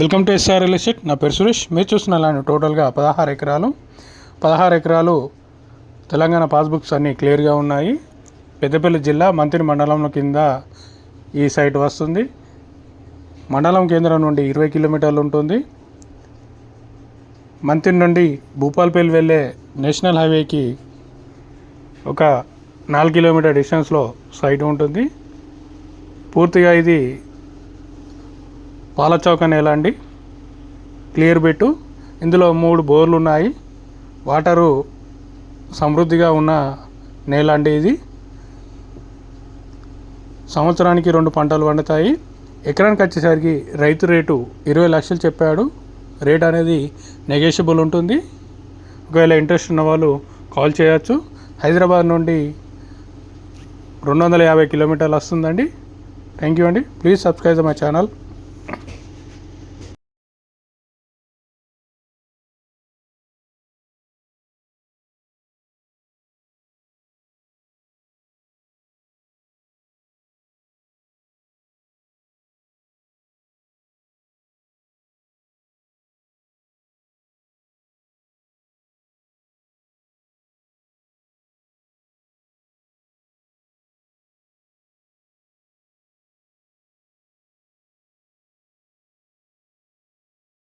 Welcome to SR real estate. నా పేరు సురేష్. మీరు చూస్తున్న ల్యాండ్ టోటల్గా పదహారు ఎకరాలు. పదహారు ఎకరాలు తెలంగాణ పాస్బుక్స్ అన్నీ క్లియర్గా ఉన్నాయి. పెద్దపల్లి జిల్లా మంత్రి మండలంలో కింద ఈ సైట్ వస్తుంది. మండలం కేంద్రం నుండి ఇరవై కిలోమీటర్లు ఉంటుంది. మంత్రి నుండి భూపాల్పల్లి వెళ్ళే నేషనల్ హైవేకి ఒక నాలుగు కిలోమీటర్ డిస్టెన్స్లో సైట్ ఉంటుంది. పూర్తిగా ఇది పాలచౌక నేల అండి. క్లియర్ బెట్టు. ఇందులో మూడు బోర్లు ఉన్నాయి వాటరు సమృద్ధిగా ఉన్న నేల అండి ఇది. సంవత్సరానికి రెండు పంటలు పండుతాయి. ఎకరానికి వచ్చేసరికి రైతు రేటు ఇరవై లక్షలు చెప్పాడు. రేట్ అనేది నెగోషియబుల్ ఉంటుంది. ఒకవేళ ఇంట్రెస్ట్ ఉన్న వాళ్ళు కాల్ చేయొచ్చు. హైదరాబాద్ నుండి రెండు వందల యాభై కిలోమీటర్లు వస్తుందండి. థ్యాంక్ యూ అండి. Please subscribe my channel.